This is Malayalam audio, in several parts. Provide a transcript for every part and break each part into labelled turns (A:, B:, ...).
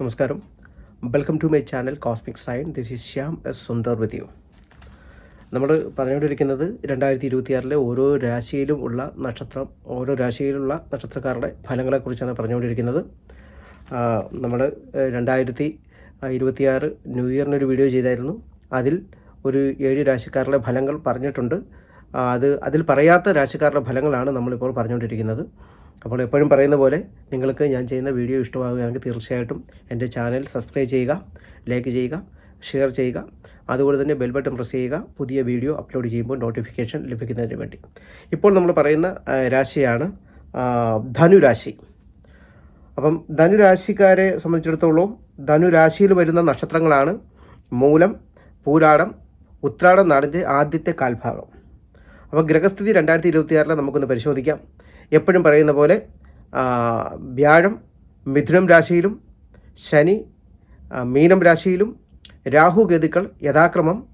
A: നമസ്കാരം. Welcome to my channel cosmic sign this is Shyam S Sundar with you നമ്മൾ പറഞ്ഞുകൊണ്ടിരിക്കുന്നത് രണ്ടായിരത്തി ഇരുപത്തിയാറിലെ ഓരോ രാശിയിലും ഉള്ള നക്ഷത്രം ഓരോ രാശിയിലുള്ള നക്ഷത്രക്കാരുടെ ഫലങ്ങളെക്കുറിച്ചാണ് പറഞ്ഞുകൊണ്ടിരിക്കുന്നത്. നമ്മൾ രണ്ടായിരത്തി ഇരുപത്തിയാറ് ന്യൂ ഇയറിനൊരു വീഡിയോ ചെയ്തായിരുന്നു. അതിൽ ഒരു ഏഴ് രാശിക്കാരുടെ ഫലങ്ങൾ പറഞ്ഞിട്ടുണ്ട്. അത് അതിൽ പറയാത്ത രാശിക്കാരുടെ ഫലങ്ങളാണ് നമ്മളിപ്പോൾ പറഞ്ഞുകൊണ്ടിരിക്കുന്നത്. അപ്പോൾ എപ്പോഴും പറയുന്ന പോലെ നിങ്ങൾക്ക് ഞാൻ ചെയ്യുന്ന വീഡിയോ ഇഷ്ടമാവുകയാണെങ്കിൽ തീർച്ചയായിട്ടും എന്റെ ചാനൽ സബ്സ്ക്രൈബ് ചെയ്യുക ലൈക്ക് ചെയ്യുക ഷെയർ ചെയ്യുക. അതുപോലെ തന്നെ ബെൽ ബട്ടൺ പ്രസ് ചെയ്യുക. പുതിയ വീഡിയോ അപ്ലോഡ് ചെയ്യുമ്പോൾ നോട്ടിഫിക്കേഷൻ ലഭിക്കുന്നതിന് വേണ്ടി. ഇപ്പോൾ നമ്മൾ പറയുന്ന രാശിയാണ് ധനുരാശി. അപ്പം ധനുരാശിക്കാരെ സംബന്ധിച്ചിടത്തോളം ധനുരാശിയിൽ വരുന്ന നക്ഷത്രങ്ങളാണ് മൂലം പൂരാടം ഉത്രാടം നാടിന്റെ ആദ്യത്തെ കാൽഭാഗം. അപ്പോൾ ഗ്രഹസ്ഥിതി രണ്ടായിരത്തി ഇരുപത്തിയാറിലെ നമുക്കൊന്ന് പരിശോധിക്കാം. എപ്പോഴും പറയുന്ന പോലെ വ്യാഴം മിഥുനം രാശിയിലും ശനി മീനം രാശിയിലും രാഹു ഗതികൾ യഥാക്രമം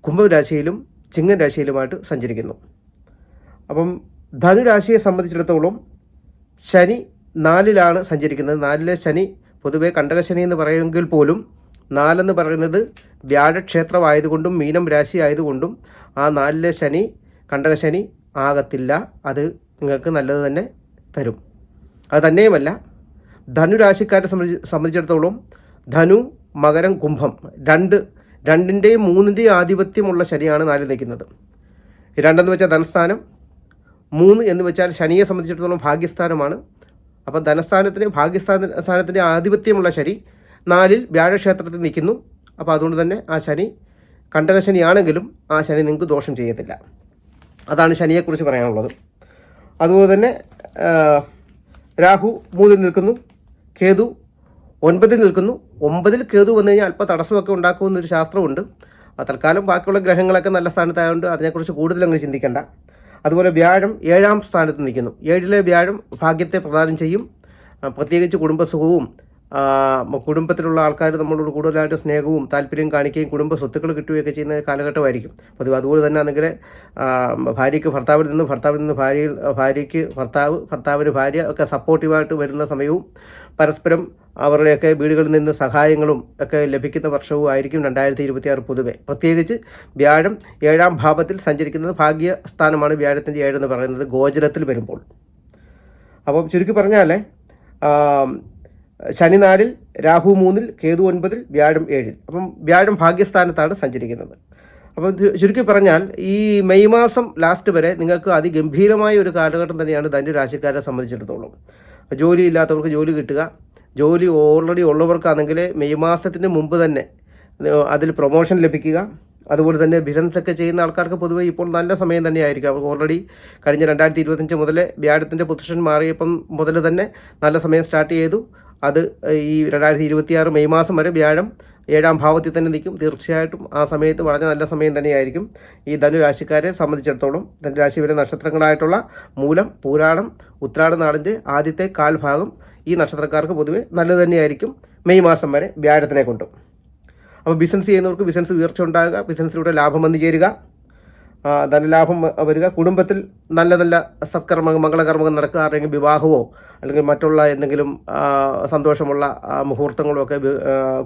A: കുംഭം രാശിയിലും ചിങ്ങൻ രാശിയിലുമായിട്ട് സഞ്ചരിക്കുന്നു. അപ്പം ധനുരാശിയെ സംബന്ധിച്ചിടത്തോളം ശനി നാലിലാണ് സഞ്ചരിക്കുന്നത്. നാലിലെ ശനി പൊതുവേ കണ്ടകശനി എന്ന് പറയുമെങ്കിൽ പോലും നാലെന്ന് പറയുന്നത് വ്യാഴക്ഷേത്രമായതുകൊണ്ടും മീനം രാശി ആയതുകൊണ്ടും ആ നാലിലെ ശനി കണ്ടകശനി ആകത്തില്ല. അത് നിങ്ങൾക്ക് നല്ലത് തന്നെ തരും. അത് തന്നെയുമല്ല ധനുരാശിക്കാരെ സംബന്ധിച്ച് സംബന്ധിച്ചിടത്തോളം ധനു മകരം കുംഭം രണ്ട് രണ്ടിന്റെയും മൂന്നിന്റെയും ആധിപത്യമുള്ള ശനിയാണ് നാലിൽ നിൽക്കുന്നത്. രണ്ടെന്ന് വെച്ചാൽ ധനസ്ഥാനം മൂന്ന് എന്ന് വെച്ചാൽ ശനിയെ സംബന്ധിച്ചിടത്തോളം ഭാഗ്യസ്ഥാനമാണ്. അപ്പോൾ ധനസ്ഥാനത്തിന് ഭാഗ്യസ്ഥാന സ്ഥാനത്തിന്റെ ആധിപത്യമുള്ള ശനി നാലിൽ വ്യാഴക്ഷേത്രത്തിൽ നിൽക്കുന്നു. അപ്പോൾ അതുകൊണ്ട് തന്നെ ആ ശനി കണ്ടകശനിയാണെങ്കിലും ആ ശനി നിങ്ങൾക്ക് ദോഷം ചെയ്യത്തില്ല. അതാണ് ശനിയെക്കുറിച്ച് പറയാനുള്ളത്. അതുപോലെ തന്നെ രാഹു മൂന്നിൽ നിൽക്കുന്നു കേതു ഒൻപതിൽ നിൽക്കുന്നു. ഒമ്പതിൽ കേതു വന്നു കഴിഞ്ഞാൽ അല്പ തടസ്സമൊക്കെ ഉണ്ടാക്കുമെന്നൊരു ശാസ്ത്രമുണ്ട്. തൽക്കാലം ബാക്കിയുള്ള ഗ്രഹങ്ങളൊക്കെ നല്ല സ്ഥാനത്തായതുകൊണ്ട് അതിനെക്കുറിച്ച് കൂടുതൽ അങ്ങ് ചിന്തിക്കേണ്ട. അതുപോലെ വ്യാഴം ഏഴാം സ്ഥാനത്ത് നിൽക്കുന്നു. ഏഴിലെ വ്യാഴം ഭാഗ്യത്തെ പ്രദാനം ചെയ്യും. പ്രത്യേകിച്ച് കുടുംബസുഖവും കുടുംബത്തിലുള്ള ആൾക്കാർ നമ്മളോട് കൂടുതലായിട്ട് സ്നേഹവും താല്പര്യം കാണിക്കുകയും കുടുംബ സ്വത്തുക്കൾ കിട്ടുകയൊക്കെ ചെയ്യുന്ന കാലഘട്ടമായിരിക്കും. പൊതുവെ അതുപോലെ തന്നെ ആണെങ്കിൽ ഭാര്യയ്ക്ക് ഭർത്താവിൽ നിന്ന് ഭർത്താവിൽ നിന്ന് ഭാര്യയിൽ ഭാര്യയ്ക്ക് ഭർത്താവ് ഭർത്താവിന് ഭാര്യ ഒക്കെ സപ്പോർട്ടീവായിട്ട് വരുന്ന സമയവും പരസ്പരം അവരുടെയൊക്കെ വീടുകളിൽ നിന്ന് സഹായങ്ങളും ഒക്കെ ലഭിക്കുന്ന വർഷവും ആയിരിക്കും രണ്ടായിരത്തി ഇരുപത്തിയാറ് പൊതുവെ. പ്രത്യേകിച്ച് വ്യാഴം ഏഴാം ഭാവത്തിൽ സഞ്ചരിക്കുന്നത് ഭാഗ്യസ്ഥാനമാണ് വ്യാഴത്തിന്റെ ഏഴെന്ന് പറയുന്നത് ഗോചരത്തിൽ വരുമ്പോൾ. അപ്പം ചുരുക്കി പറഞ്ഞാൽ ശനി നാലിൽ രാഹു മൂന്നിൽ കേതു ഒൻപതിൽ വ്യാഴം ഏഴിൽ. അപ്പം വ്യാഴം ഭാഗ്യസ്ഥാനത്താണ് സഞ്ചരിക്കുന്നത്. അപ്പം ചുരുക്കി പറഞ്ഞാൽ ഈ മെയ് മാസം ലാസ്റ്റ് വരെ നിങ്ങൾക്ക് അതിഗംഭീരമായ ഒരു കാലഘട്ടം തന്നെയാണ് ധനുരാശിക്കാരെ സംബന്ധിച്ചിടത്തോളം. ജോലി ഇല്ലാത്തവർക്ക് ജോലി കിട്ടുക. ജോലി ഓൾറെഡി ഉള്ളവർക്കാണെങ്കിൽ മെയ് മാസത്തിന് മുമ്പ് തന്നെ അതിൽ പ്രൊമോഷൻ ലഭിക്കുക. അതുപോലെ തന്നെ ബിസിനസ് ഒക്കെ ചെയ്യുന്ന ആൾക്കാർക്ക് പൊതുവെ ഇപ്പോൾ നല്ല സമയം തന്നെയായിരിക്കും. അവർക്ക് ഓൾറെഡി കഴിഞ്ഞ രണ്ടായിരത്തി ഇരുപത്തഞ്ച് മുതൽ വ്യാഴത്തിന്റെ പൊസിഷൻ മാറിയപ്പം മുതൽ തന്നെ നല്ല സമയം സ്റ്റാർട്ട് ചെയ്തു. അത് ഈ രണ്ടായിരത്തി ഇരുപത്തിയാറ് മെയ് മാസം വരെ വ്യാഴം ഏഴാം ഭാവത്തിൽ തന്നെ നിൽക്കും. തീർച്ചയായിട്ടും ആ സമയത്ത് വളരെ നല്ല സമയം തന്നെയായിരിക്കും ഈ ധനുരാശിക്കാരെ സംബന്ധിച്ചിടത്തോളം. ധനുരാശി വരെ നക്ഷത്രങ്ങളായിട്ടുള്ള മൂലം പൂരാടം ഉത്രാട നാടിന്റെ ആദ്യത്തെ കാൽഭാഗം ഈ നക്ഷത്രക്കാർക്ക് പൊതുവെ നല്ലത് തന്നെയായിരിക്കും മെയ് മാസം വരെ വ്യാഴത്തിനെ കൊണ്ടും. അപ്പോൾ ബിസിനസ് ചെയ്യുന്നവർക്ക് ബിസിനസ് ഉയർച്ച ഉണ്ടാകുക ബിസിനസ്സിലൂടെ ലാഭം വന്നു ചേരുക. ധനലാഭം വരിക. കുടുംബത്തിൽ നല്ല നല്ല സത്കർമ്മ മംഗളകർമ്മങ്ങൾ നടക്കുക. ആരുടെയെങ്കിലും വിവാഹമോ അല്ലെങ്കിൽ മറ്റുള്ള എന്തെങ്കിലും സന്തോഷമുള്ള ആ, മുഹൂർത്തങ്ങളോ ഒക്കെ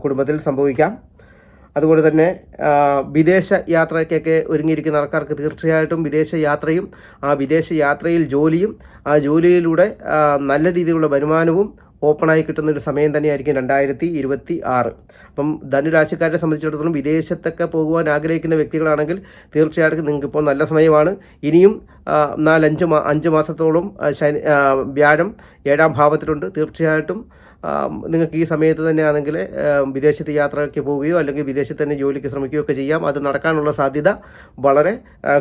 A: കുടുംബത്തിൽ സംഭവിക്കാം. അതുപോലെ തന്നെ വിദേശ യാത്രയ്ക്കൊക്കെ ഒരുങ്ങിയിരിക്കുന്ന ആൾക്കാർക്ക് തീർച്ചയായിട്ടും വിദേശ യാത്രയും ആ വിദേശ യാത്രയിൽ ജോലിയും ആ ജോലിയിലൂടെ നല്ല രീതിയിലുള്ള വരുമാനവും ഓപ്പണായി കിട്ടുന്ന ഒരു സമയം തന്നെയായിരിക്കും രണ്ടായിരത്തി ഇരുപത്തി ആറ് അപ്പം ധനുരാശിക്കാരെ സംബന്ധിച്ചിടത്തോളം വിദേശത്തൊക്കെ പോകുവാൻ ആഗ്രഹിക്കുന്ന വ്യക്തികളാണെങ്കിൽ തീർച്ചയായിട്ടും നിങ്ങൾക്ക് ഇപ്പോൾ നല്ല സമയമാണ്. ഇനിയും നാലഞ്ച് മാ അഞ്ച് മാസത്തോളം ശനി വ്യാഴം ഏഴാം ഭാവത്തിലുണ്ട്. തീർച്ചയായിട്ടും നിങ്ങൾക്ക് ഈ സമയത്ത് തന്നെ ആണെങ്കിൽ വിദേശത്ത് യാത്രയ്ക്ക് പോവുകയോ അല്ലെങ്കിൽ വിദേശത്ത് തന്നെ ജോലിക്ക് ശ്രമിക്കുകയോ ഒക്കെ ചെയ്യാം. അത് നടക്കാനുള്ള സാധ്യത വളരെ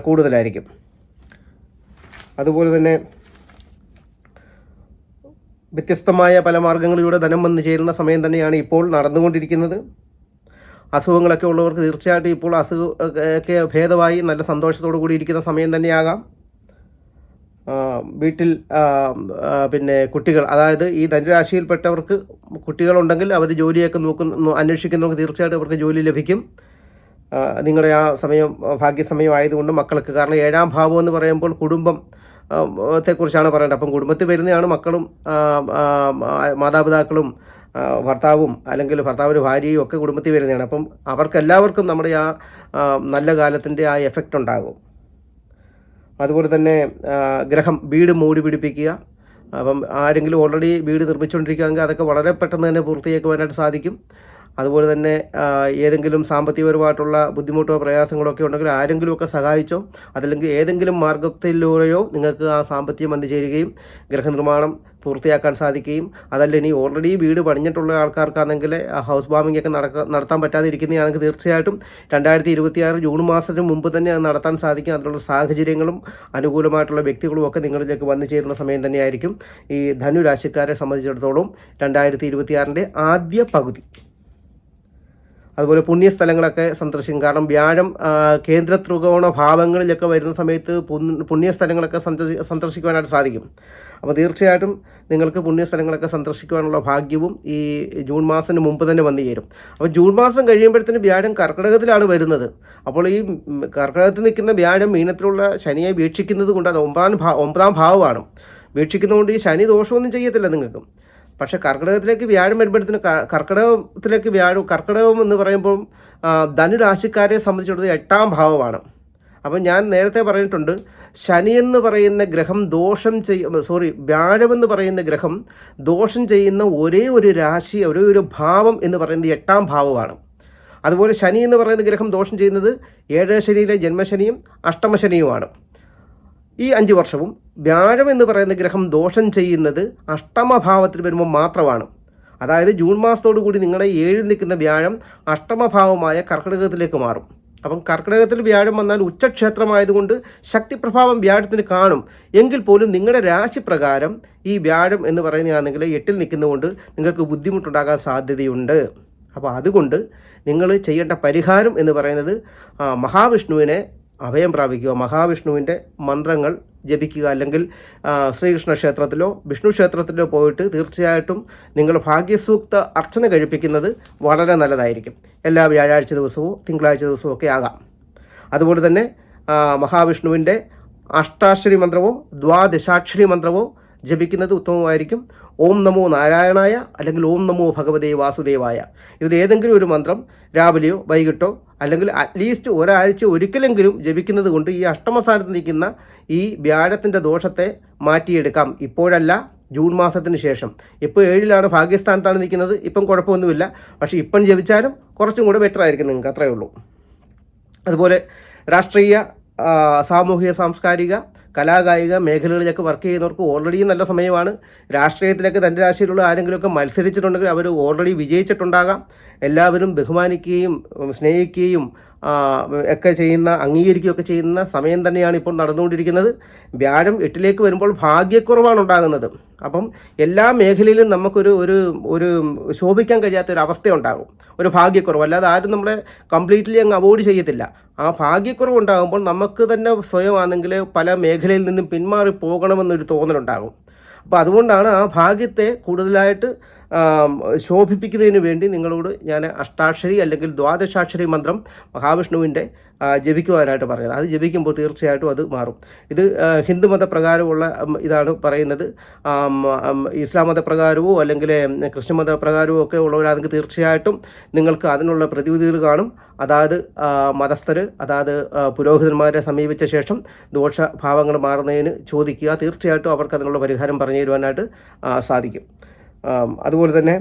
A: കൂടുതലായിരിക്കും. അതുപോലെ തന്നെ വ്യത്യസ്തമായ പല മാർഗങ്ങളിലൂടെ ധനം വന്നു ചേരുന്ന സമയം തന്നെയാണ് ഇപ്പോൾ നടന്നുകൊണ്ടിരിക്കുന്നത്. അസുഖങ്ങളൊക്കെ ഉള്ളവർക്ക് തീർച്ചയായിട്ടും ഇപ്പോൾ അസുഖ ഭേദമായി നല്ല സന്തോഷത്തോടു കൂടി ഇരിക്കുന്ന സമയം തന്നെയാകാം. വീട്ടിൽ പിന്നെ കുട്ടികൾ അതായത് ഈ ധനുരാശിയിൽപ്പെട്ടവർക്ക് കുട്ടികളുണ്ടെങ്കിൽ അവർ ജോലിയൊക്കെ നോക്കുന്ന അന്വേഷിക്കുന്നവർക്ക് തീർച്ചയായിട്ടും അവർക്ക് ജോലി ലഭിക്കും. നിങ്ങളുടെ ആ സമയം ഭാഗ്യസമയം ആയതുകൊണ്ട് മക്കൾക്ക് കാരണം ഏഴാം ഭാവം എന്ന് പറയുമ്പോൾ കുടുംബം ത്തെക്കുറിച്ചാണ് പറയേണ്ടത്. അപ്പം കുടുംബത്തിൽ വരുന്നതാണ് മക്കളും മാതാപിതാക്കളും ഭർത്താവും അല്ലെങ്കിൽ ഭർത്താവിന്റെ ഭാര്യയും ഒക്കെ കുടുംബത്തിൽ വരുന്നതാണ്. അപ്പം അവർക്കെല്ലാവർക്കും നമ്മുടെ ആ, നല്ല കാലത്തിന്റെ ആ എഫക്റ്റ് ഉണ്ടാകും. അതുപോലെ തന്നെ ഗ്രഹം വീട് മൂടി പിടിപ്പിക്കുക. അപ്പം ആരെങ്കിലും ഓൾറെഡി വീട് നിർമ്മിച്ചുകൊണ്ടിരിക്കുകയാണെങ്കിൽ അതൊക്കെ വളരെ പെട്ടെന്ന് തന്നെ പൂർത്തിയാക്കുവാനായിട്ട് സാധിക്കും. അതുപോലെ തന്നെ ഏതെങ്കിലും സാമ്പത്തികപരമായിട്ടുള്ള ബുദ്ധിമുട്ടോ പ്രയാസങ്ങളോ ഒക്കെ ഉണ്ടെങ്കിൽ ആരെങ്കിലുമൊക്കെ സഹായിച്ചോ അതല്ലെങ്കിൽ ഏതെങ്കിലും മാർഗത്തിലൂടെയോ നിങ്ങൾക്ക് ആ സാമ്പത്തികം വന്നു ചേരുകയും ഗൃഹനിർമ്മാണം പൂർത്തിയാക്കാൻ സാധിക്കുകയും അതല്ല ഇനി ഓൾറെഡി വീട് പണിഞ്ഞിട്ടുള്ള ആൾക്കാർക്കാണെങ്കിൽ ആ ഹൗസ് വാമിംഗ് ഒക്കെ നടക്ക നടത്താൻ പറ്റാതെ ഇരിക്കുന്നതാണെങ്കിൽ തീർച്ചയായിട്ടും രണ്ടായിരത്തി ഇരുപത്തിയാറ് ജൂൺ മാസത്തിന് മുമ്പ് തന്നെ അത് നടത്താൻ സാധിക്കും. അതിനുള്ള സാഹചര്യങ്ങളും അനുകൂലമായിട്ടുള്ള വ്യക്തികളും ഒക്കെ നിങ്ങളിലേക്ക് വന്നു ചേരുന്ന സമയം തന്നെയായിരിക്കും ഈ ധനുരാശിക്കാരെ സംബന്ധിച്ചിടത്തോളം രണ്ടായിരത്തി ഇരുപത്തിയാറിന്റെ ആദ്യ പകുതി. അതുപോലെ പുണ്യസ്ഥലങ്ങളൊക്കെ സന്ദർശിക്കും. കാരണം വ്യാഴം കേന്ദ്ര ത്രികോണ ഭാവങ്ങളിലൊക്കെ വരുന്ന സമയത്ത് പുണ്യ- പുണ്യസ്ഥലങ്ങളൊക്കെ സന്ദർശി സന്ദർശിക്കുവാനായിട്ട് സാധിക്കും. അപ്പോൾ തീർച്ചയായിട്ടും നിങ്ങൾക്ക് പുണ്യസ്ഥലങ്ങളൊക്കെ സന്ദർശിക്കുവാനുള്ള ഭാഗ്യവും ഈ ജൂൺ മാസത്തിന് മുമ്പ് തന്നെ വന്നു ചേരും. അപ്പോൾ ജൂൺ മാസം കഴിയുമ്പോഴത്തേന് വ്യാഴം കർക്കിടകത്തിലാണ് വരുന്നത്. അപ്പോൾ ഈ കർക്കിടകത്തിൽ നിൽക്കുന്ന വ്യാഴം മീനത്തിലുള്ള ശനിയെ വീക്ഷിക്കുന്നത് കൊണ്ട് അത് ഒമ്പതാം ഭാ ഒമ്പതാം ഭാവമാണ്. വീക്ഷിക്കുന്നതുകൊണ്ട് ഈ ശനി ദോഷമൊന്നും ചെയ്യത്തില്ല നിങ്ങൾക്ക്. പക്ഷേ കർക്കിടകത്തിലേക്ക് വ്യാഴം വരുമ്പോഴത്തേന് കർക്കിടകത്തിലേക്ക് വ്യാഴം കർക്കിടകം എന്ന് പറയുമ്പോൾ ധനുരാശിക്കാരെ സംബന്ധിച്ചിടത്തോളം എട്ടാം ഭാവമാണ്. അപ്പം ഞാൻ നേരത്തെ പറഞ്ഞിട്ടുണ്ട് ശനി എന്ന് പറയുന്ന ഗ്രഹം ദോഷം ചെയ്യ സോറി വ്യാഴം എന്ന് പറയുന്ന ഗ്രഹം ദോഷം ചെയ്യുന്ന ഒരേ ഒരു രാശി ഒരേ ഒരു ഭാവം എന്ന് പറയുന്നത് എട്ടാം ഭാവമാണ്. അതുപോലെ ശനി എന്ന് പറയുന്ന ഗ്രഹം ദോഷം ചെയ്യുന്നത് ഏഴര ശനിയിലെ ജന്മശനിയും അഷ്ടമശനിയുമാണ്. ഈ അഞ്ച് വർഷവും വ്യാഴം എന്ന് പറയുന്ന ഗ്രഹം ദോഷം ചെയ്യുന്നത് അഷ്ടമഭാവത്തിൽ വരുമ്പോൾ മാത്രമാണ്. അതായത് ജൂൺ മാസത്തോടു കൂടി നിങ്ങളുടെ ഏഴിൽ നിൽക്കുന്ന വ്യാഴം അഷ്ടമഭാവമായ കർക്കിടകത്തിലേക്ക് മാറും. അപ്പം കർക്കിടകത്തിൽ വ്യാഴം വന്നാൽ ഉച്ചക്ഷേത്രമായതുകൊണ്ട് ശക്തിപ്രഭാവം വ്യാഴത്തിന് കാണും. എങ്കിൽ പോലും നിങ്ങളുടെ രാശിപ്രകാരം ഈ വ്യാഴം എന്ന് പറയുന്നതാണെങ്കിൽ എട്ടിൽ നിൽക്കുന്നതുകൊണ്ട് നിങ്ങൾക്ക് ബുദ്ധിമുട്ടുണ്ടാകാൻ സാധ്യതയുണ്ട്. അപ്പോൾ അതുകൊണ്ട് നിങ്ങൾ ചെയ്യേണ്ട പരിഹാരം എന്ന് പറയുന്നത് മഹാവിഷ്ണുവിനെ അഭയം പ്രാപിക്കുക. മഹാവിഷ്ണുവിന്റെ മന്ത്രങ്ങൾ ജപിക്കുക. അല്ലെങ്കിൽ ശ്രീകൃഷ്ണ ക്ഷേത്രത്തിലോ വിഷ്ണു ക്ഷേത്രത്തിലോ പോയിട്ട് തീർച്ചയായിട്ടും നിങ്ങൾ ഭാഗ്യസൂക്ത അർച്ചന കഴിപ്പിക്കുന്നത് വളരെ നല്ലതായിരിക്കും. എല്ലാ വ്യാഴാഴ്ച ദിവസവും തിങ്കളാഴ്ച ദിവസവും ഒക്കെ ആകാം. അതുപോലെ തന്നെ മഹാവിഷ്ണുവിന്റെ അഷ്ടാക്ഷരി മന്ത്രമോ ദ്വാദശാക്ഷരി മന്ത്രമോ ജപിക്കുന്നത് ഉത്തമമായിരിക്കും. ഓം നമോ നാരായണായ അല്ലെങ്കിൽ ഓം നമോ ഭഗവതേ വാസുദേവായ. ഇതിൽ ഏതെങ്കിലും ഒരു മന്ത്രം രാവിലെയോ വൈകിട്ടോ അല്ലെങ്കിൽ അറ്റ്ലീസ്റ്റ് ഒരാഴ്ച ഒരിക്കലെങ്കിലും ജപിക്കുന്നത് കൊണ്ട് ഈ അഷ്ടമസ്ഥാനത്ത് നിൽക്കുന്ന ഈ വ്യാഴത്തിന്റെ ദോഷത്തെ മാറ്റിയെടുക്കാം. ഇപ്പോഴല്ല ജൂൺ മാസത്തിന് ശേഷം. ഇപ്പോൾ ഏഴിലാണ് ഭാഗ്യസ്ഥാനത്താണ് നിൽക്കുന്നത്. ഇപ്പം കുഴപ്പമൊന്നുമില്ല. പക്ഷേ ഇപ്പം ജപിച്ചാലും കുറച്ചും കൂടെ ബെറ്റർ ആയിരിക്കും നിങ്ങൾക്ക്. അത്രയേ ഉള്ളൂ. അതുപോലെ രാഷ്ട്രീയ സാമൂഹിക സാംസ്കാരിക കലാകായിക മേഖലകളിലൊക്കെ വർക്ക് ചെയ്യുന്നവർക്ക് ഓൾറെഡി നല്ല സമയമാണ്. രാഷ്ട്രീയത്തിലൊക്കെ തന്റെ രാശിയിലുള്ള ആരെങ്കിലുമൊക്കെ മത്സരിച്ചിട്ടുണ്ടെങ്കിൽ അവർ ഓൾറെഡി വിജയിച്ചിട്ടുണ്ടാകാം. എല്ലാവരും ബഹുമാനിക്കുകയും സ്നേഹിക്കുകയും ഒക്കെ ചെയ്യുന്ന അംഗീകരിക്കുകയൊക്കെ ചെയ്യുന്ന സമയം തന്നെയാണ് ഇപ്പോൾ നടന്നുകൊണ്ടിരിക്കുന്നത്. വ്യാഴം എട്ടിലേക്ക് വരുമ്പോൾ ഭാഗ്യക്കുറവാണ് ഉണ്ടാകുന്നത്. അപ്പം എല്ലാ മേഖലയിലും നമുക്കൊരു ഒരു ഒരു ശോഭിക്കാൻ കഴിയാത്ത ഒരു അവസ്ഥയുണ്ടാകും ഒരു ഭാഗ്യക്കുറവ്. അല്ലാതെ ആരും നമ്മളെ കംപ്ലീറ്റ്ലി അങ്ങ് അവോയ്ഡ് ചെയ്യത്തില്ല. ആ ഭാഗ്യക്കുറവ് ഉണ്ടാകുമ്പോൾ നമുക്ക് തന്നെ സ്വയമാണെങ്കിൽ പല മേഖലയിൽ നിന്നും പിന്മാറി പോകണമെന്നൊരു തോന്നലുണ്ടാകും. അപ്പോൾ അതുകൊണ്ടാണ് ആ ഭാഗ്യത്തെ കൂടുതലായിട്ട് ശോഭിപ്പിക്കുന്നതിന് വേണ്ടി നിങ്ങളോട് ഞാൻ അഷ്ടാക്ഷരി അല്ലെങ്കിൽ ദ്വാദശാക്ഷരി മന്ത്രം മഹാവിഷ്ണുവിന്റെ ജപിക്കുവാനായിട്ട് പറഞ്ഞത് അത് ജപിക്കുമ്പോൾ തീർച്ചയായിട്ടും അത് മാറും. ഇത് ഹിന്ദു മതപ്രകാരമുള്ള ഇതാണ് പറയുന്നത്. ഇസ്ലാം മതപ്രകാരമോ അല്ലെങ്കിൽ ക്രിസ്ത്യൻ മതപ്രകാരമോ ഒക്കെ ഉള്ളവരാണെങ്കിൽ തീർച്ചയായിട്ടും നിങ്ങൾക്ക് അതിനുള്ള പ്രതിവിധികൾ കാണും. അതായത് മതസ്ഥർ അതായത് പുരോഹിതന്മാരെ സമീപിച്ച ശേഷം ദോഷഭാവങ്ങൾ മാറുന്നതിന് ചോദിക്കുക. തീർച്ചയായിട്ടും അവർക്ക് അതിനുള്ള പരിഹാരം പറഞ്ഞു തരുവാനായിട്ട് സാധിക്കും. അതുപോലെ തന്നെ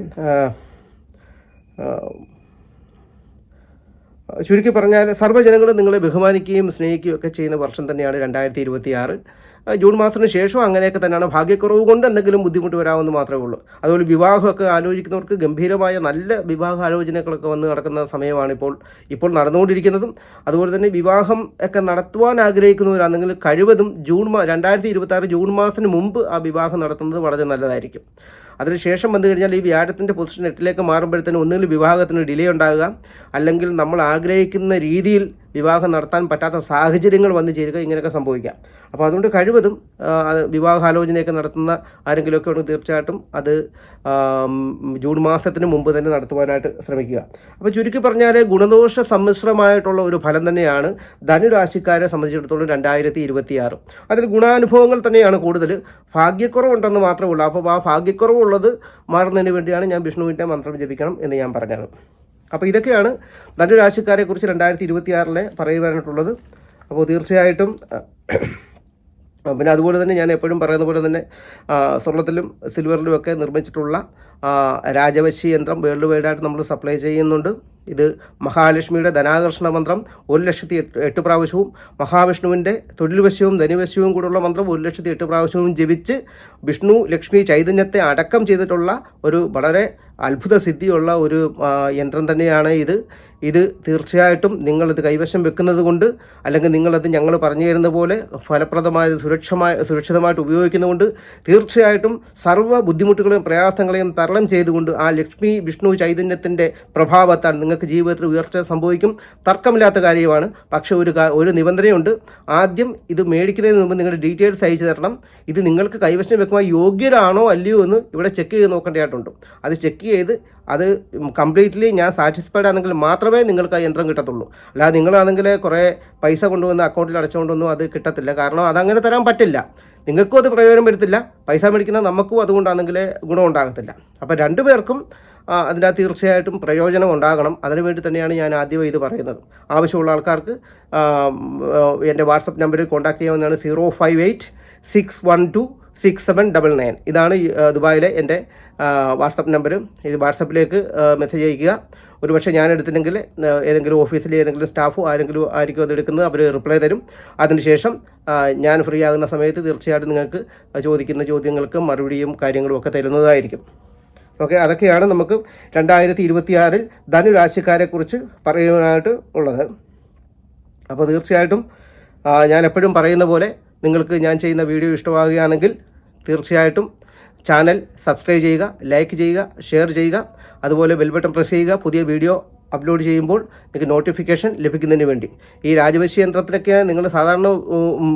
A: ചുരുക്കി പറഞ്ഞാൽ സർവജനങ്ങളും നിങ്ങളെ ബഹുമാനിക്കുകയും സ്നേഹിക്കുകയും ഒക്കെ ചെയ്യുന്ന വർഷം തന്നെയാണ് രണ്ടായിരത്തി ഇരുപത്തി ആറ് ജൂൺ മാസത്തിന് ശേഷം അങ്ങനെയൊക്കെ തന്നെയാണ് ഭാഗ്യക്കുറവ് കൊണ്ട് എന്തെങ്കിലും ബുദ്ധിമുട്ട് വരാമെന്ന് മാത്രമേ ഉള്ളൂ. അതുപോലെ വിവാഹമൊക്കെ ആലോചിക്കുന്നവർക്ക് ഗംഭീരമായ നല്ല വിവാഹ ആലോചനകളൊക്കെ വന്ന് നടക്കുന്ന സമയമാണ് ഇപ്പോൾ ഇപ്പോൾ നടന്നുകൊണ്ടിരിക്കുന്നതും. അതുപോലെ തന്നെ വിവാഹം ഒക്കെ നടത്തുവാൻ ആഗ്രഹിക്കുന്നവരാണെങ്കിൽ കഴിവതും ജൂൺ മാ രണ്ടായിരത്തി ഇരുപത്തി ആറ് ജൂൺ മാസത്തിന് മുമ്പ് ആ വിവാഹം നടത്തുന്നത് വളരെ നല്ലതായിരിക്കും. അതിനുശേഷം വന്നു കഴിഞ്ഞാൽ ഈ വ്യാഴത്തിന്റെ പൊസിഷൻ എട്ടിലേക്ക് മാറുമ്പോഴത്തേനും ഒന്നുകിൽ വിവാഹത്തിന് ഡിലേ ഉണ്ടാകുക അല്ലെങ്കിൽ നമ്മൾ ആഗ്രഹിക്കുന്ന രീതിയിൽ വിവാഹം നടത്താൻ പറ്റാത്ത സാഹചര്യങ്ങൾ വന്നു ചേരുക ഇങ്ങനെയൊക്കെ സംഭവിക്കാം. അപ്പോൾ അതുകൊണ്ട് കഴിവതും വിവാഹാലോചനയൊക്കെ നടത്തുന്ന ആരെങ്കിലുമൊക്കെ ഉണ്ടെങ്കിൽ തീർച്ചയായിട്ടും അത് ജൂൺ മാസത്തിന് മുമ്പ് തന്നെ നടത്തുവാനായിട്ട് ശ്രമിക്കുക. അപ്പോൾ ചുരുക്കി പറഞ്ഞാൽ ഗുണദോഷ സമ്മിശ്രമായിട്ടുള്ള ഒരു ഫലം തന്നെയാണ് ധനുരാശിക്കാരെ സംബന്ധിച്ചിടത്തോളം രണ്ടായിരത്തി ഇരുപത്തിയാറ് അതിൽ ഗുണാനുഭവങ്ങൾ തന്നെയാണ് കൂടുതൽ. ഭാഗ്യക്കുറവുണ്ടെന്ന് മാത്രമേ ഉള്ളൂ. അപ്പോൾ ആ ഭാഗ്യക്കുറവുള്ളത് മാറുന്നതിന് വേണ്ടിയാണ് ഞാൻ വിഷ്ണുവിന്റെ മന്ത്രം ജപിക്കണം എന്ന് ഞാൻ പറഞ്ഞത്. അപ്പോൾ ഇതൊക്കെയാണ് ധനുരാശിക്കാരെക്കുറിച്ച് രണ്ടായിരത്തി ഇരുപത്തിയാറിലെ പറയുവാനായിട്ടുള്ളത്. അപ്പോൾ തീർച്ചയായിട്ടും പിന്നെ അതുപോലെ തന്നെ ഞാൻ എപ്പോഴും പറയുന്ന പോലെ തന്നെ സ്വർണത്തിലും സിൽവറിലും ഒക്കെ നിർമ്മിച്ചിട്ടുള്ള രാജവശി യന്ത്രം വേൾഡ് വൈഡായിട്ട് നമ്മൾ സപ്ലൈ ചെയ്യുന്നുണ്ട്. ഇത് മഹാലക്ഷ്മിയുടെ ധനാകർഷണ മന്ത്രം ഒരു ലക്ഷത്തി എട്ട് പ്രാവശ്യവും മഹാവിഷ്ണുവിന്റെ തൊഴിൽ വശവും ധനുവശ്യവും കൂടെയുള്ള മന്ത്രം ഒരു ലക്ഷത്തി എട്ട് പ്രാവശ്യവും ജപിച്ച് വിഷ്ണു ലക്ഷ്മി ചൈതന്യത്തെ അടക്കം ചെയ്തിട്ടുള്ള ഒരു വളരെ അത്ഭുത സിദ്ധിയുള്ള ഒരു യന്ത്രം തന്നെയാണ് ഇത്. ഇത് തീർച്ചയായിട്ടും നിങ്ങളിത് കൈവശം വെക്കുന്നത് കൊണ്ട് അല്ലെങ്കിൽ നിങ്ങളത് ഞങ്ങൾ പറഞ്ഞു തരുന്ന പോലെ ഫലപ്രദമായ സുരക്ഷമായ സുരക്ഷിതമായിട്ട് ഉപയോഗിക്കുന്നതുകൊണ്ട് തീർച്ചയായിട്ടും സർവ ബുദ്ധിമുട്ടുകളെയും പ്രയാസങ്ങളെയും തരണം ചെയ്തുകൊണ്ട് ആ ലക്ഷ്മി വിഷ്ണു ചൈതന്യത്തിന്റെ പ്രഭാവത്താൽ നിങ്ങൾക്ക് ജീവിതത്തിൽ ഉയർച്ച സംഭവിക്കും. തർക്കമില്ലാത്ത കാര്യമാണ്. പക്ഷേ ഒരു ഒരു നിബന്ധനയുണ്ട്. ആദ്യം ഇത് മേടിക്കുന്നതിന് മുമ്പ് നിങ്ങളുടെ ഡീറ്റെയിൽസ് അയച്ചു തരണം. ഇത് നിങ്ങൾക്ക് കൈവശം വെക്കുമ്പോൾ യോഗ്യരാണോ അല്ലയോ എന്ന് ഇവിടെ ചെക്ക് ചെയ്ത് നോക്കേണ്ടതായിട്ടുണ്ട്. അത് ചെക്ക് ചെയ്ത് അത് കംപ്ലീറ്റ്ലി ഞാൻ സാറ്റിസ്ഫൈഡ് ആണെങ്കിൽ മാത്രമേ നിങ്ങൾക്ക് ആ യന്ത്രം കിട്ടത്തുള്ളൂ. അല്ലാതെ നിങ്ങളാണെങ്കിൽ കുറേ പൈസ കൊണ്ടുവന്ന് അക്കൗണ്ടിൽ അടച്ചുകൊണ്ടൊന്നും അത് കിട്ടത്തില്ല. കാരണം അതങ്ങനെ തരാൻ പറ്റില്ല. നിങ്ങൾക്കും അത് പ്രയോജനം വരത്തില്ല. പൈസ മേടിക്കുന്ന നമുക്കും അതുകൊണ്ടാണെങ്കിൽ ഗുണം ഉണ്ടാകത്തില്ല. അപ്പോൾ രണ്ടുപേർക്കും പേർക്കും അതിന്റെ തീർച്ചയായിട്ടും പ്രയോജനം ഉണ്ടാകണം. അതിനുവേണ്ടി തന്നെയാണ് ഞാൻ ആദ്യം ഇത് പറയുന്നത്. ആവശ്യമുള്ള ആൾക്കാർക്ക് എന്റെ വാട്സപ്പ് നമ്പറിൽ കോൺടാക്ട് ചെയ്യാവുന്നതാണ് zero five eight six one two six seven double nine ഇതാണ് ദുബായിലെ എന്റെ വാട്സപ്പ് നമ്പർ ഇത് വാട്സപ്പിലേക്ക് മെസ്സേജ് അയക്കുക ഒരുപക്ഷെ ഞാൻ എടുത്തില്ലെങ്കിൽ ഏതെങ്കിലും ഓഫീസിലെ ഏതെങ്കിലും സ്റ്റാഫോ ആരെങ്കിലും ആയിരിക്കും അത് എടുക്കുന്നത് അവർ റിപ്ലൈ തരും. അതിനുശേഷം ഞാൻ ഫ്രീ ആകുന്ന സമയത്ത് തീർച്ചയായിട്ടും നിങ്ങൾക്ക് ചോദിക്കുന്ന ചോദ്യങ്ങൾക്കും മറുപടിയും കാര്യങ്ങളും ഒക്കെ തരുന്നതായിരിക്കും. ഓക്കെ അതൊക്കെയാണ് നമുക്ക് രണ്ടായിരത്തി ഇരുപത്തിയാറിൽ ധനുരാശിക്കാരെക്കുറിച്ച് പറയുവാനായിട്ട് ഉള്ളത്. അപ്പോൾ തീർച്ചയായിട്ടും ഞാൻ എപ്പോഴും പറയുന്ന പോലെ നിങ്ങൾക്ക് ഞാൻ ചെയ്യുന്ന വീഡിയോ ഇഷ്ടമാകുകയാണെങ്കിൽ തീർച്ചയായിട്ടും ചാനൽ സബ്സ്ക്രൈബ് ചെയ്യുക ലൈക്ക് ചെയ്യുക ഷെയർ ചെയ്യുക അതുപോലെ ബെൽബട്ടൺ പ്രസ് ചെയ്യുക. പുതിയ വീഡിയോ അപ്ലോഡ് ചെയ്യുമ്പോൾ നിങ്ങൾക്ക് നോട്ടിഫിക്കേഷൻ ലഭിക്കുന്നതിന് വേണ്ടി. ഈ രാജവശ്യ യന്ത്രത്തിനൊക്കെ നിങ്ങൾ സാധാരണ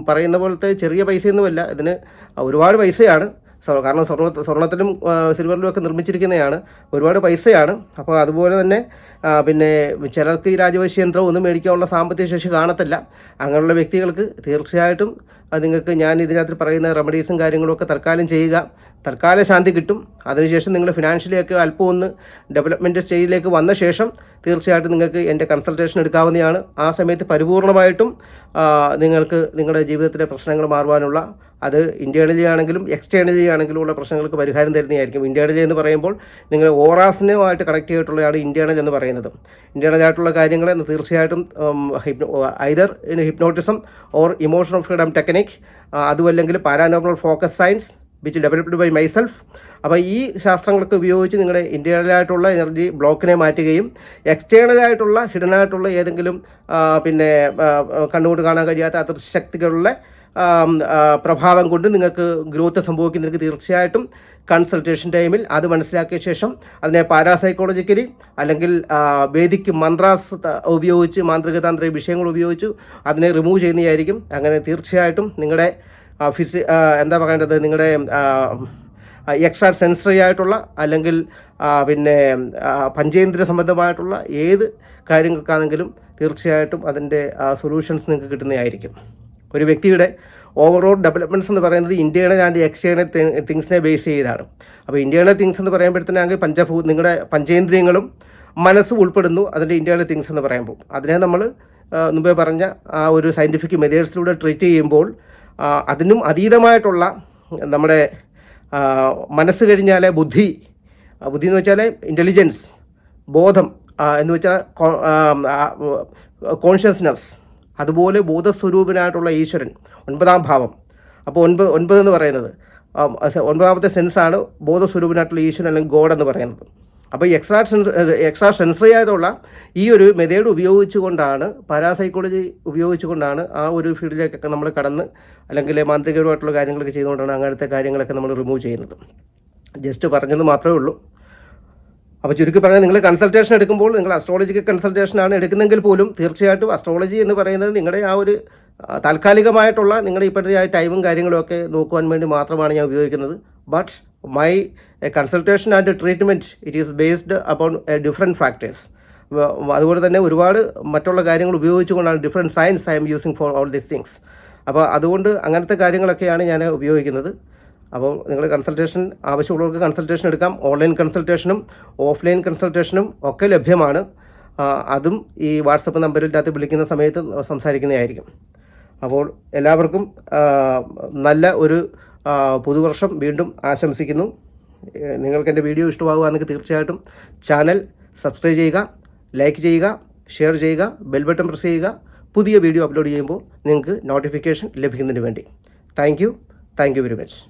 A: പറയുന്ന പോലത്തെ ചെറിയ പൈസയൊന്നുമല്ല ഇതിന് ഒരുപാട് പൈസയാണ്. കാരണം സ്വർണ സ്വർണത്തിലും സിൽവറിലും ഒക്കെ നിർമ്മിച്ചിരിക്കുന്നതാണ്. ഒരുപാട് പൈസയാണ്. അപ്പോൾ അതുപോലെ തന്നെ പിന്നെ ചിലർക്ക് ഈ രാജവശ്യ യന്ത്രം ഒന്നും മേടിക്കാനുള്ള സാമ്പത്തിക ശേഷി കാണത്തില്ല. അങ്ങനെയുള്ള വ്യക്തികൾക്ക് തീർച്ചയായിട്ടും അത് നിങ്ങൾക്ക് ഞാൻ ഇതിനകത്ത് പറയുന്ന റെമഡീസും കാര്യങ്ങളൊക്കെ തൽക്കാലം ചെയ്യുക. തൽക്കാല ശാന്തി കിട്ടും. അതിനുശേഷം നിങ്ങൾ ഫിനാൻഷ്യലിയൊക്കെ അല്പം ഒന്ന് ഡെവലപ്മെന്റ് സ്റ്റേജിലേക്ക് വന്ന ശേഷം തീർച്ചയായിട്ടും നിങ്ങൾക്ക് എന്റെ കൺസൾട്ടേഷൻ എടുക്കാവുന്നതാണ്. ആ സമയത്ത് പരിപൂർണമായിട്ടും നിങ്ങൾക്ക് നിങ്ങളുടെ ജീവിതത്തിലെ പ്രശ്നങ്ങൾ മാറുവാനുള്ള അത് ഇന്റേണലി ആണെങ്കിലും എക്സ്റ്റേണലി ആണെങ്കിലും ഉള്ള പ്രശ്നങ്ങൾക്ക് പരിഹാരം തരുന്നതായിരിക്കും. ഇന്റേണലി എന്ന് പറയുമ്പോൾ നിങ്ങൾ ഓറാസിനുമായിട്ട് കണക്ട് ചെയ്തിട്ടുള്ളതാണ് ഇന്റേണൽ എന്ന് പറയുന്നത്. ഇന്റേർണൽ ആയിട്ടുള്ള കാര്യങ്ങളെ തീർച്ചയായിട്ടും either hypnotism or emotion of freedom technique അതുമല്ലെങ്കിൽ paranormal focus science which developed by myself അപ്പോൾ ഈ ശാസ്ത്രങ്ങളൊക്കെ ഉപയോഗിച്ച് നിങ്ങളുടെ ഇന്റേണലായിട്ടുള്ള എനർജി ബ്ലോക്കിനെ മാറ്റുകയും എക്സ്റ്റേണലായിട്ടുള്ള ഹിഡനായിട്ടുള്ള ഏതെങ്കിലും പിന്നെ കണ്ണുകൊണ്ട് കാണാൻ കഴിയാത്ത അദൃശ്യശക്തികളുടെ പ്രഭാവം കൊണ്ട് നിങ്ങൾക്ക് ഗ്രോത്ത് സംഭവിക്കുന്നതിന് തീർച്ചയായിട്ടും കൺസൾട്ടേഷൻ ടൈമിൽ അത് മനസ്സിലാക്കിയ ശേഷം അതിനെ പാരാസൈക്കോളജിക്കലി അല്ലെങ്കിൽ വേദിക്ക് മന്ത്രാസ് ഉപയോഗിച്ച് മാന്ത്രിക താന്ത്രിക വിഷയങ്ങൾ ഉപയോഗിച്ച് അതിനെ റിമൂവ് ചെയ്യുന്നതായിരിക്കും. അങ്ങനെ തീർച്ചയായിട്ടും നിങ്ങളുടെ ഫിസി എന്താ പറയേണ്ടത്? നിങ്ങളുടെ എക്സ്ട്രാ സെൻസറി ആയിട്ടുള്ള അല്ലെങ്കിൽ പിന്നെ പഞ്ചേന്ദ്രിയ സംബന്ധമായിട്ടുള്ള ഏത് കാര്യങ്ങൾക്കാണെങ്കിലും തീർച്ചയായിട്ടും അതിന്റെ സൊല്യൂഷൻസ് നിങ്ങൾക്ക് കിട്ടുന്നതായിരിക്കും. ഒരു വ്യക്തിയുടെ ഓവറോൾ ഡെവലപ്മെന്റ്സ് എന്ന് പറയുന്നത് ഇന്റേണൽ ആൻഡ് എക്സ്റ്റേണൽ തിങ്സിനെ ബേസ് ചെയ്താണ്. അപ്പോൾ ഇന്റേണൽ തിങ്സ് എന്ന് പറയുമ്പോഴത്തേനാണെങ്കിൽ പഞ്ചഭൂ നിങ്ങളുടെ പഞ്ചേന്ദ്രിയങ്ങളും മനസ്സ് ഉൾപ്പെടുന്നു അതിന്റെ ഇന്റേണൽ തിങ്സ് എന്ന് പറയുമ്പോൾ. അതിനെ നമ്മൾ മുമ്പേ പറഞ്ഞ ആ ഒരു സയന്റിഫിക് മെത്തേഡ്സിലൂടെ ട്രീറ്റ് ചെയ്യുമ്പോൾ അതിനും അതീതമായിട്ടുള്ള നമ്മുടെ മനസ്സ് കഴിഞ്ഞാൽ ബുദ്ധി ബുദ്ധി എന്ന് വെച്ചാൽ ഇന്റലിജൻസ് ബോധം എന്ന് വെച്ചാൽ കോൺഷ്യസ്നസ് അതുപോലെ ബോധസ്വരൂപനായിട്ടുള്ള ഈശ്വരൻ. ഒൻപതാം ഭാവം. അപ്പോൾ ഒൻപത് ഒൻപത് എന്ന് പറയുന്നത് ഒൻപതാമത്തെ സെൻസാണ് ബോധസ്വരൂപനായിട്ടുള്ള ഈശ്വരൻ അല്ലെങ്കിൽ ഗോഡ് എന്ന് പറയുന്നത്. അപ്പോൾ എക്സ്ട്രാ സെൻസ് എക്സ്ട്രാ സെൻസറി ആയതുള്ള ഈ ഒരു മെതേഡ് ഉപയോഗിച്ചുകൊണ്ടാണ് പാരാസൈക്കോളജി ഉപയോഗിച്ചുകൊണ്ടാണ് ആ ഒരു ഫീൽഡിലേക്കൊക്കെ നമ്മൾ കടന്ന് അല്ലെങ്കിൽ മാന്ത്രികപരമായിട്ടുള്ള കാര്യങ്ങളൊക്കെ ചെയ്തുകൊണ്ടാണ് അങ്ങനത്തെ കാര്യങ്ങളൊക്കെ നമ്മൾ റിമൂവ് ചെയ്യുന്നത്. ജസ്റ്റ് പറഞ്ഞത് മാത്രമേ ഉള്ളൂ. അപ്പോൾ ചുരുക്കി പറഞ്ഞാൽ നിങ്ങൾ കൺസൾട്ടേഷൻ എടുക്കുമ്പോൾ നിങ്ങൾ അസ്ട്രോളജിക്ക് കൺസൾട്ടേഷൻ ആണ് എടുക്കുന്നെങ്കിൽ പോലും തീർച്ചയായിട്ടും അസ്ട്രോളജി എന്ന് പറയുന്നത് നിങ്ങളുടെ ആ ഒരു താൽക്കാലികമായിട്ടുള്ള നിങ്ങളുടെ ഇപ്പോഴത്തെ ആ ടൈമും കാര്യങ്ങളും ഒക്കെ നോക്കുവാൻ വേണ്ടി മാത്രമാണ് ഞാൻ ഉപയോഗിക്കുന്നത്. But my consultation and treatment it is based upon different factors അതുപോലെ തന്നെ ഒരുപാട് മറ്റുള്ള കാര്യങ്ങൾ ഉപയോഗിച്ചുകൊണ്ടാണ് different science I am using for all these things അപ്പോൾ അതുകൊണ്ട് അങ്ങനത്തെ കാര്യങ്ങളൊക്കെയാണ് ഞാൻ ഉപയോഗിക്കുന്നത്. അപ്പോൾ നിങ്ങൾ കൺസൾട്ടേഷൻ ആവശ്യമുള്ളവർക്ക് കൺസൾട്ടേഷൻ എടുക്കാം. ഓൺലൈൻ കൺസൾട്ടേഷനും ഓഫ്ലൈൻ കൺസൾട്ടേഷനും ഒക്കെ ലഭ്യമാണ്. അതും ഈ വാട്സപ്പ് നമ്പറിന്റെ വിളിക്കുന്ന സമയത്ത് സംസാരിക്കുന്നതായിരിക്കും. അപ്പോൾ എല്ലാവർക്കും നല്ല ഒരു പുതുവർഷം വീണ്ടും ആശംസിക്കുന്നു. നിങ്ങൾക്ക് എന്റെ വീഡിയോ ഇഷ്ടമാകുകയാണെങ്കിൽ തീർച്ചയായിട്ടും ചാനൽ സബ്സ്ക്രൈബ് ചെയ്യുക ലൈക്ക് ചെയ്യുക ഷെയർ ചെയ്യുക ബെൽ ബട്ടൺ പ്രസ് ചെയ്യുക. പുതിയ വീഡിയോ അപ്ലോഡ് ചെയ്യുമ്പോൾ നിങ്ങൾക്ക് നോട്ടിഫിക്കേഷൻ ലഭിക്കുന്നതിന് വേണ്ടി. Thank you thank you very much